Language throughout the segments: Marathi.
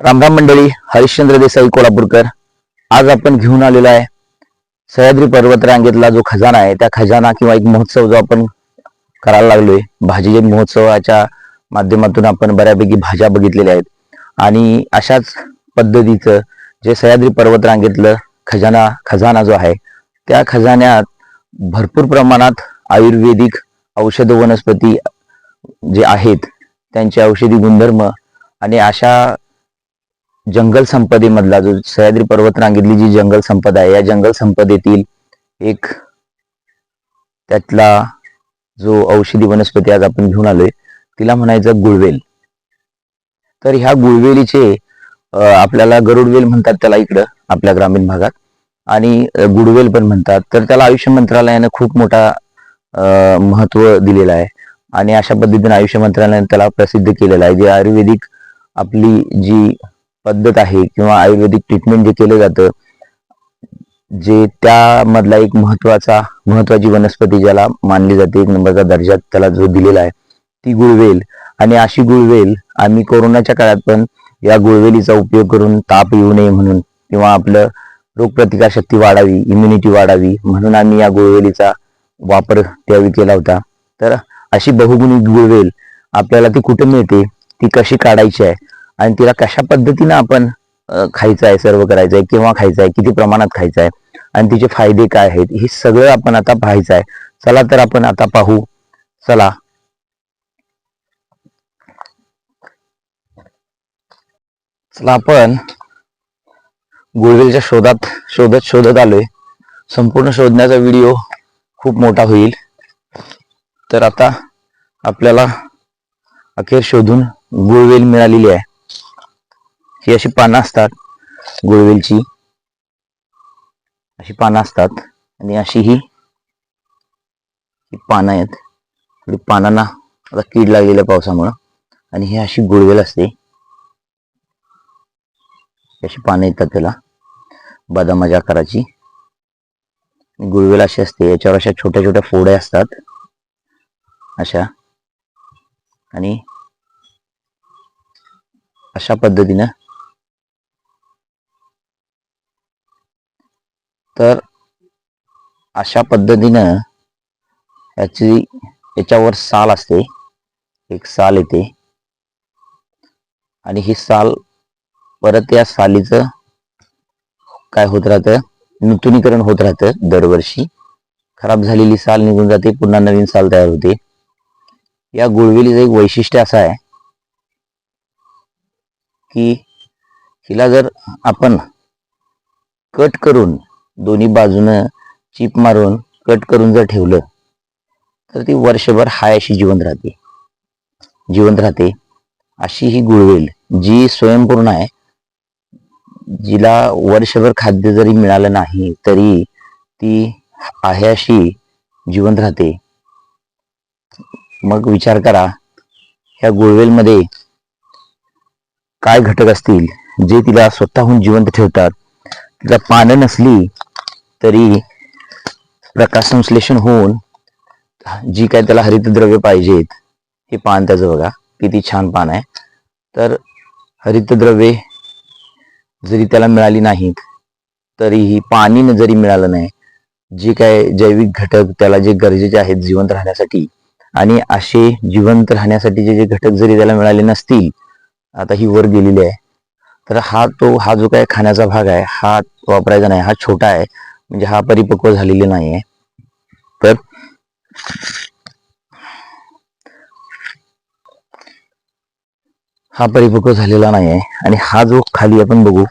रामराम मंडळी हरिश्चंद्र देसाई कोल्हापूरकर. आज आपण घेऊन आलेलो आहे सह्याद्री पर्वत रांगेतला जो खजाना आहे त्या खजाना किंवा एक महोत्सव जो आपण करायला लागलोय भाजी महोत्सवाच्या माध्यमातून आपण बऱ्यापैकी भाज्या बघितलेल्या आहेत. आणि अशाच पद्धतीचं जे सह्याद्री पर्वत रांगेतलं खजाना खजाना जो आहे त्या खजान्यात भरपूर प्रमाणात आयुर्वेदिक औषध वनस्पती जे आहेत त्यांचे औषधी गुणधर्म आणि अशा जंगल संपदेमधला जो सह्याद्री पर्वत रांगेतली जी जंगल संपदा आहे या जंगल संपदेतील एक त्यातला जो औषधी वनस्पती आज आपण घेऊन आलोय तिला म्हणायचं गुळवेल. तर ह्या गुळवेलीचे आपल्याला गरुडवेल म्हणतात त्याला इकडं आपल्या ग्रामीण भागात. आणि गुडवेल पण म्हणतात. तर त्याला आयुष्य मंत्रालयानं खूप मोठा महत्त्व दिलेलं आहे. आणि अशा पद्धतीने आयुष्य मंत्रालयाने त्याला प्रसिद्ध केलेलं आहे. जे आयुर्वेदिक आपली जी पद्धत आहे किंवा आयुर्वेदिक ट्रीटमेंट जे केलं जातं जे त्यामधला एक महत्त्वाचा महत्वाची वनस्पती ज्याला मानली जाते एक नंबरचा दर्जा त्याला जो दिलेला आहे ती गुळवेल. आणि अशी गुळवेल आम्ही कोरोनाच्या काळात पण या गुळवेलीचा उपयोग करून ताप येऊ नये म्हणून किंवा आपलं रोगप्रतिकार शक्ती वाढावी इम्युनिटी वाढावी म्हणून आम्ही या गुळवेलीचा वापर त्यावेळी केला होता. तर अशी बहुगुणी गुळवेल आपल्याला ती कुठे मिळते? ती कशी काढायची आहे? आणि तिला कशा पद्धतीनं आपण खायचं आहे सर्व करायचं आहे केव्हा खायचं आहे किती प्रमाणात खायचं आहे आणि तिचे फायदे काय आहेत हे सगळं आपण आता पाहायचं आहे चला तर आपण आता पाहू. चला. चला आपण गुळवेलच्या शोधात शोधत शोधत आलोय. संपूर्ण शोधण्याचा व्हिडिओ खूप मोठा होईल. तर आता आपल्याला अखेर शोधून गुळवेल मिळालेली आहे. ही अशी पानं असतात गुळवेलची. अशी पानं असतात आणि अशी ही पानं आहेत. थोडी पानांना आता कीड लागलेल्या पावसामुळं. आणि ही अशी गुळवेल असते. अशी पानं येतात त्याला. बदामाच्या आकाराची. गुळवेल अशी असते. याच्यावर अशा छोट्या छोट्या फोड्या असतात. अशा. आणि अशा पद्धतीनं तर अशा पद्धतीनं याची याच्यावर साल असते. एक साल येते. आणि ही साल परत या सालीचं काय होत राहतं? नूतनीकरण होत राहतं दरवर्षी. खराब झालेली साल निघून जाते पुन्हा नवीन साल तयार होते. या गुळवेलीचं एक वैशिष्ट्य असं आहे की हिला जर आपण कट करून दोन्ही बाजूनं चिप मारून कट करून जर ठेवलं तर ती वर्षभर हाय अशी जिवंत राहते. जिवंत राहते. अशी ही गुळवेल जी स्वयंपूर्ण आहे. जिला वर्षभर खाद्य जरी मिळालं नाही तरी ती आहे अशी जिवंत राहते. मग विचार करा ह्या गुळवेलमध्ये काय घटक असतील जे तिला स्वतःहून जिवंत ठेवतात? तिला पानं नसली तरी प्रकाश संश्लेषण होऊन जी काय त्याला हरितद्रव्य पाहिजेत हे पान त्याचं बघा किती छान पान आहे. तर हरितद्रव्ये जरी त्याला मिळाली नाहीत तरीही पाणी जरी मिळालं नाही जे काय जैविक घटक त्याला जे गरजेचे आहेत जिवंत राहण्यासाठी आणि असे जिवंत राहण्यासाठी जे जे घटक जरी त्याला मिळाले नसतील आता ही वर गेलेली आहे. तर हा तो हा जो काय खाण्याचा भाग आहे हा वापरायचा नाही हा छोटा आहे. म्हणजे हा परिपक्व झालेला नाही आहे तर हा परिपक्व झालेला नाही आहे आणि हा जो खाली आपण बघू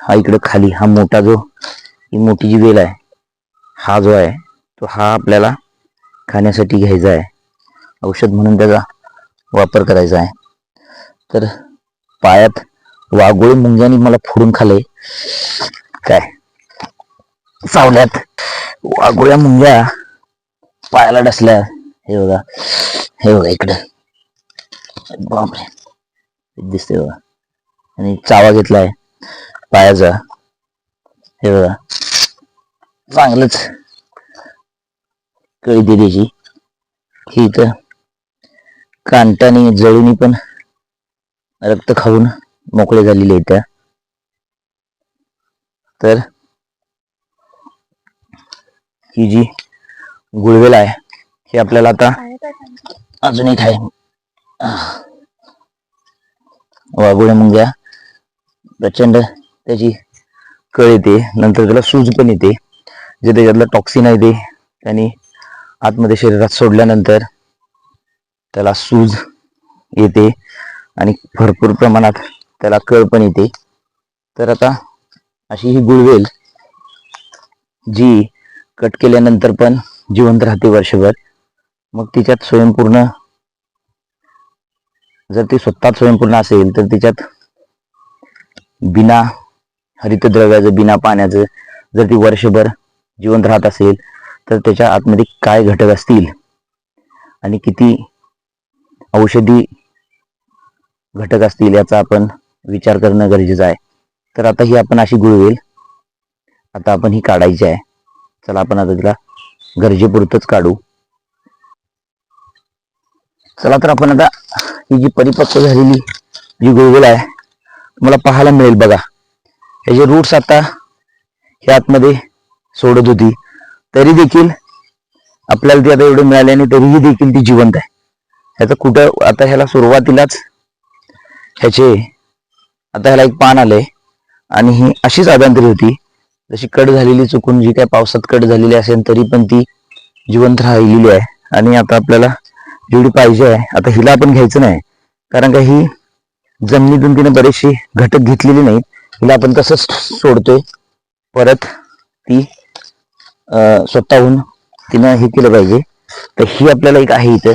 हा इकडे खाली हा मोठा जो ही मोठी जी वेल आहे हा जो आहे तो हा आपल्याला खाण्यासाठी घ्यायचा आहे. औषध म्हणून त्याचा वापर करायचा आहे. तर पायात वाघोळी मुंग्याने मला फोडून खाले काय? चावल्यात वाघोळ्या मुंग्या पायाला डसल्या. हे बघा. हे बघा इकडं. बापरे. दिसते बघा. आणि चावा घेतलाय. पायाचा. हे बघा. चांगलंच. कळी त्याची ही इथं कांटाने जळूनी पण रक्त खाऊन मोकळे झालेले आहेत त्या. तर ही जी गुळवेल आहे हे आपल्याला आता अजून एक आहे. वाघोळ्या मुंग्या प्रचंड त्याची कळ येते. नंतर त्याला सूज पण येते. जे त्याच्यातलं टॉक्सिन आहे ते त्यांनी आतमध्ये शरीरात सोडल्यानंतर त्याला सूज येते आणि भरपूर प्रमाणात त्याला कळ पण येते. तर आता अशी ही गुळवेल जी कट केल्यानंतर पण जिवंत राहते वर्षभर. मग तिच्यात स्वयंपूर्ण जर ती स्वतः स्वयंपूर्ण असेल तर तिच्यात बिना हरितद्रव्याचं बिना पाण्याचं जर ती वर्षभर जिवंत राहत असेल तर त्याच्या आतमध्ये काय घटक असतील? आणि किती औषधी घटक असतील याचा आपण विचार करणं गरजेचं आहे. तर आता ही आपण अशी गुळवेल. आता आपण ही काढायची आहे. चला आपण आता तिला गरजेपुरतच काढू. चला तर आपण आता ही जी परिपक्व झालेली जी गुळगुळ आहे तुम्हाला पाहायला मिळेल बघा. ह्याचे रूट्स आता हे आतमध्ये सोडत होती तरी देखील आपल्याला ती आता एवढं मिळाले आणि तरीही देखील ती जिवंत आहे. ह्याचं कुठं आता ह्याला सुरुवातीलाच ह्याचे आता ह्याला एक पान आलंय. आणि ही अशीच आदांतरी होती जशी कट झालेली चुकून जी काय पावसात कट झालेली असेल तरी पण ती जिवंत राहिलेली आहे. आणि आता आपल्याला जेवढी पाहिजे आहे आता हिला आपण घ्यायचं नाही. कारण का ही जमिनीतून तिने बरेचशी घटक घेतलेली नाहीत. हिला आपण तसंच सोडतोय? परत ती स्वतःहून तिनं हे केलं पाहिजे. तर ही आपल्याला एक आहे इथं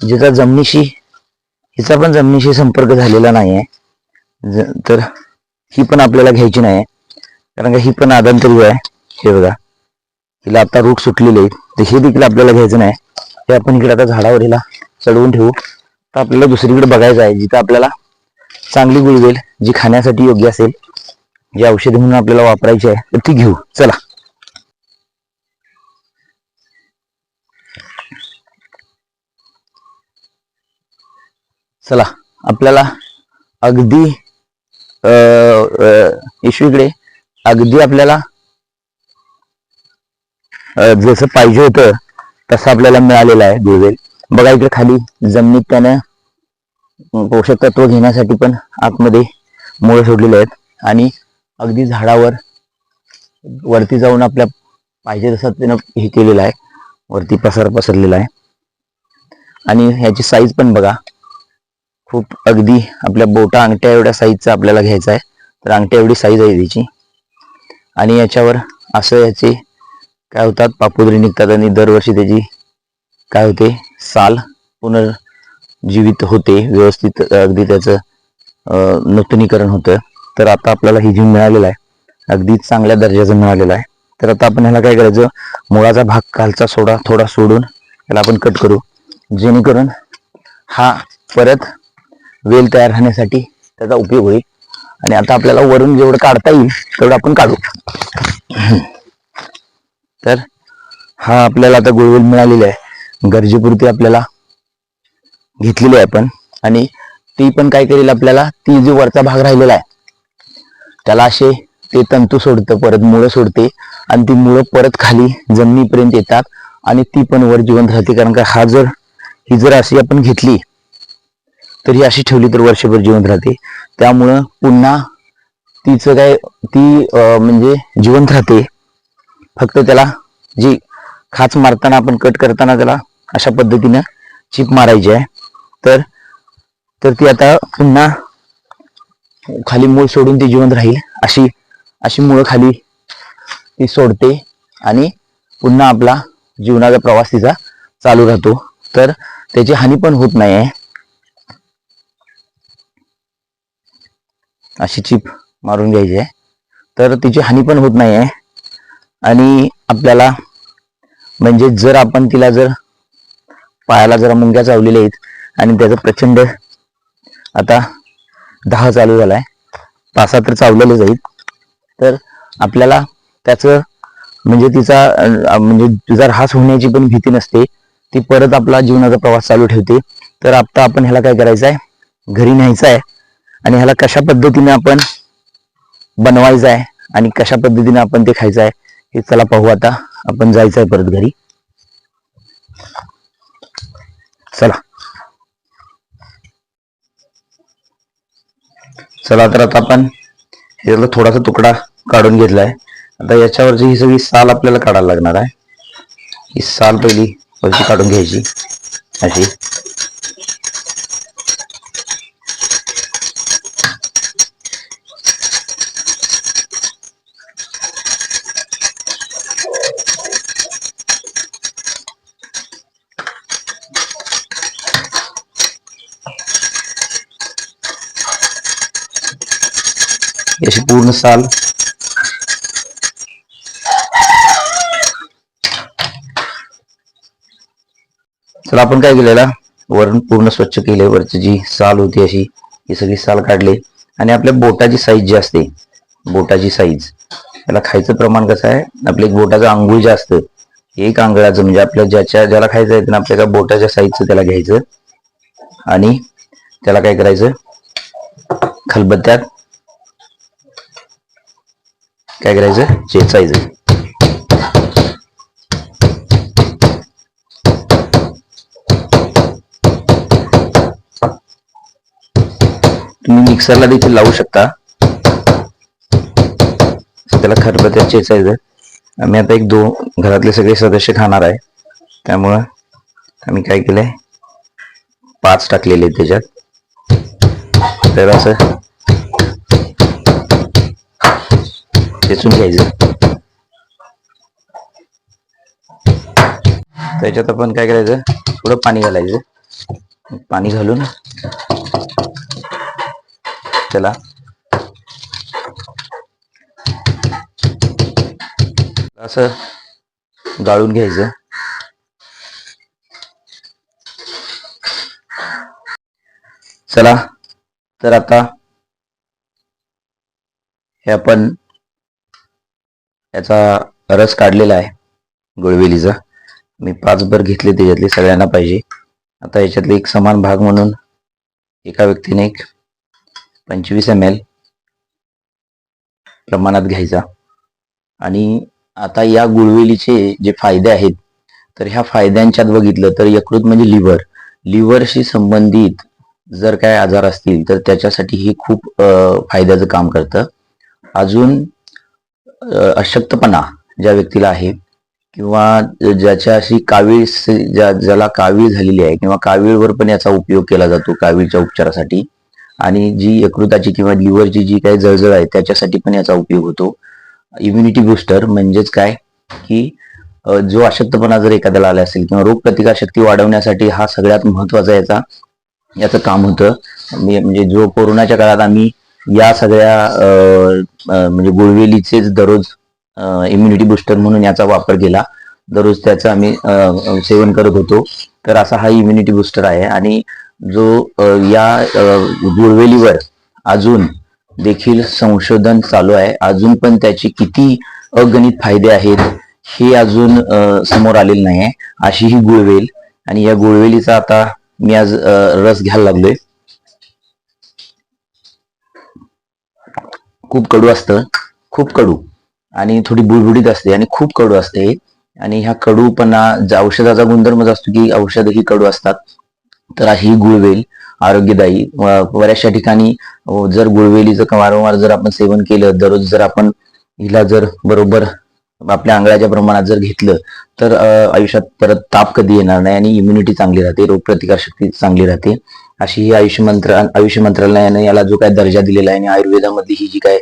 जिचा जमिनीशी हिचा पण जमिनीशी संपर्क झालेला नाही आहे ज- तर ही पण आपल्याला घ्यायची नाही आहे कारण का ही पण आदांतरी आहे. हे बघा. हिला आता रूट सुटलेले आहेत. तर हे देखील आपल्याला घ्यायचं नाही. हे आपण इकडे आता झाडावर हिला चढवून ठेवू. तर आपल्याला दुसरीकडे बघायचं आहे. जिथं आपल्याला चांगली गुळवेल जी खाण्यासाठी योग्य असेल जी औषध म्हणून आपल्याला वापरायची आहे तर ती घेऊ. चला. चला. आपल्याला अगदी अ अं, इशूकडे अगदी आपल्याला जसं पाहिजे होतं तसं आपल्याला मिळालेलं आहे गुळवेल बघा इकडे खाली जमिनीत त्यानं पोषक तत्व घेण्यासाठी पण आतमध्ये मुळे सोडलेले आहेत. आणि अगदी झाडावर वरती जाऊन आपल्या पाहिजे तसं त्यानं हे केलेलं आहे. वरती पसर पसरलेला आहे. आणि ह्याची साईज पण बघा. खूप अगदी आपल्या बोटा अंगठ्या एवढ्या साईजचा आपल्याला घ्यायचा आहे. तर अंगठ्या एवढी साईज आहे त्याची. आणि याच्यावर असं याचे काय होतात पापुद्री निघतात आणि दरवर्षी त्याची काय होते साल पुनर्जीवित होते व्यवस्थित अगदी त्याचं नूतनीकरण होतं. तर आता आपल्याला ही जी मिळालेला आहे अगदी चांगल्या दर्जाचं मिळालेलं आहे. तर आता आपण ह्याला काय करायचं मुळाचा भाग खालचा सोडा थोडा सोडून याला आपण कट करू. जेणेकरून हा परत वेल तयार राहण्यासाठी त्याचा उपयोग होईल. आणि आता आपल्याला वरून जेवढं काढता येईल तेवढं आपण काढू. तर हा आपल्याला आता गुळवेल मिळालेली आहे. गरजेपुरती आपल्याला घेतलेली आहे आपण. आणि ती पण काय करेल आपल्याला ती जो वरचा भाग राहिलेला आहे त्याला असे ते तंतू सोडतं परत मुळं सोडते. आणि ती मुळं परत खाली जमिनीपर्यंत येतात. आणि ती पण वर जिवंत राहते. कारण का हा जर ही जर अशी आपण घेतली तर ही अशी ठेवली तर वर्षभर जिवंत राहते. त्यामुळं पुन्हा तिचं काय ती म्हणजे जिवंत राहते. फक्त त्याला जी खाच मारताना आपण कट करताना त्याला अशा पद्धतीनं चिप मारायची आहे. तर तर ती आता पुन्हा खाली मूळ सोडून ती जिवंत राहील. अशी अशी मुळं खाली ती सोडते आणि पुन्हा आपला जीवनाचा प्रवास तिचा चालू राहतो. तर त्याची हानी पण होत नाही आहे अशी चिप मारून घ्यायची आहे. तर तिची हानी पण होत नाही आहे आणि आपल्याला म्हणजे जर आपण तिला जर पायाला जरा मुंग्या चावलेल्या आहेत आणि त्याचं प्रचंड आता दहा चालू झाला आहे पासा तर चावलेलेच जाईल तर आपल्याला त्याचं म्हणजे तिचा म्हणजे तिचा ऱ्हास होण्याची पण भीती नसते. ती परत आपला जीवनाचा प्रवास चालू ठेवते. तर आता आपण ह्याला काय करायचं आहे घरी न्यायचं आहे आणि ह्याला कशा पद्धतीने आपण बनवायचं आहे आणि कशा पद्धतीने आपण ते खायचं आहे हे चला पाहू आता. आपण जायचं आहे परत घरी. चला. चला तर आता आपण यातला थोडासा तुकडा काढून घेतलाय. आता याच्यावरची ही सगळी साल आपल्याला काढायला लागणार आहे. ही साल पहिली वरची काढून घ्यायची अशी. अशी पूर्ण साल. चला आपण काय केलेला? वरून पूर्ण स्वच्छ केले वरची जी साल होती अशी ही सगळी साल काढली. आणि आपल्या बोटाची साईज जी असते बोटाची साईज त्याला खायचं प्रमाण कसं आहे? आपलं एक बोटाचं आंघोळ जे असतं एक आंगळाचं म्हणजे आपल्या ज्याच्या ज्याला खायचं आहे त्यांना आपल्या बोटाच्या साईजचं त्याला घ्यायचं. आणि त्याला काय करायचं? खलबत्त्यात काय करायचं? चेचायचं तुम्ही मिक्सरला देखील लावू शकता. त्याला खरबत्यात चेचायचं आम्ही आता एक दोन घरातले सगळे सदस्य खाणार आहे. त्यामुळं आम्ही काय केलंय? पाच टाकलेले त्याच्यात. तर असं चेचून घ्यायचं. त्याच्यात आपण काय करायचं? थोडं पाणी घालायचं. पाणी घालून त्याला असं गाळून घ्यायचं. चला तर आता हे आपण याचा रस काढलेला आहे गुळवेलीचा. मी पाच भर घेतले त्याच्यातले सगळ्यांना पाहिजे. आता याच्यातले एक समान भाग म्हणून एका व्यक्तीने एक पंचवीस एम एल प्रमाणात घ्यायचा. आणि आता या गुळवेलीचे जे फायदे आहेत तर ह्या फायद्यांच्यात बघितलं तर यकृत म्हणजे लिव्हर. लिव्हरशी संबंधित जर काय आजार असतील तर त्याच्यासाठी हे खूप फायद्याचं काम करतं. अजून अशक्तपणा ज्या व्यक्तीला आहे किंवा ज्याच्या अशी कावीळ ज्या ज्याला कावीळ झालेली आहे किंवा कावीळवर पण याचा उपयोग केला जातो कावीळच्या उपचारासाठी. आणि जी यकृताची किंवा लिव्हरची जी काही जळजळ आहे त्याच्यासाठी पण याचा उपयोग होतो. इम्युनिटी बुस्टर म्हणजेच काय? की जो अशक्तपणा जर एखाद्याला आला असेल किंवा रोगप्रतिकार शक्ती वाढवण्यासाठी हा सगळ्यात महत्त्वाचा याचा याचं काम होतं. मी- म्हणजे जो कोरोनाच्या काळात आम्ही या सगळ्या म्हणजे गुळवेलीचेच दररोज इम्युनिटी बुस्टर म्हणून याचा वापर केला. दररोज त्याचं आम्ही अ, सेवन करत होतो. तर असा हा इम्युनिटी बुस्टर आहे. आणि जो या गुळवेलीवर अजून देखील संशोधन चालू आहे. अजून पण त्याचे किती अगणित फायदे आहेत हे अजून समोर आलेलं नाही आहे अशी ही गुळवेल आणि या गुळवेलीचा आता मी आज रस घ्यायला लागलोय. खूप कडू असतं. खूप कडू. आणि थोडी बुडबुडीत असते आणि खूप कडू असते. आणि ह्या कडूपणा औषधाचा गुणधर्मच असतो की औषध ही कडू असतात. तर ही गुळवेल आरोग्यदायी. बऱ्याचशा ठिकाणी जर गुळवेलीचं वारंवार जर आपण सेवन केलं दररोज जर आपण हिला जर बरोबर आपल्या आंगळ्याच्या प्रमाणात जर घेतलं तर आयुष्यात परत ताप कधी येणार नाही आणि इम्युनिटी चांगली राहते रोगप्रतिकार शक्ती चांगली राहते. अशी ही आयुष्य मंत्र आयुष्य मंत्रालयाने याला जो काय दर्जा दिलेला आहे आणि आयुर्वेदामध्ये ही जी काय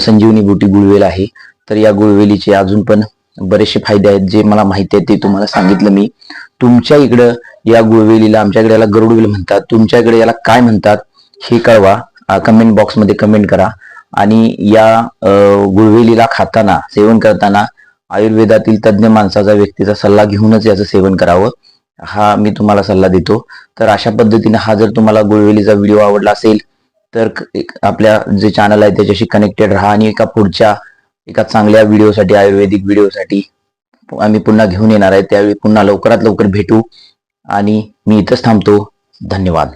संजीवनी बुटी गुळवेल आहे तर या गुळवेलीचे अजून पण बरेचसे फायदे आहेत जे मला माहिती आहेत ते तुम्हाला सांगितलं मी. तुमच्या इकडं या गुळवेलीला आमच्याकडे याला गरुडवेल म्हणतात. तुमच्याकडे याला काय म्हणतात हे कळवा. कमेंट बॉक्समध्ये कमेंट करा. आणि या गुळवेलीला खाताना सेवन करताना आयुर्वेदातील तज्ज्ञ माणसाचा व्यक्तीचा सल्ला घेऊनच याचं सेवन करावं. हा मी तुम्हाला सल्ला देतो. तर अशा पद्धतीने हा जर तुम्हाला गुळवेलीचा व्हिडिओ आवडला असेल तर एक आपल्या जे चॅनल आहे त्याच्याशी कनेक्टेड राहा आणि एका पुढच्या एका चांगल्या व्हिडिओसाठी आयुर्वेदिक व्हिडिओसाठी आम्ही पुन्हा घेऊन येणार आहे. त्यावेळी पुन्हा लवकरात लवकर भेटू. आणि मी इथंच थांबतो. धन्यवाद.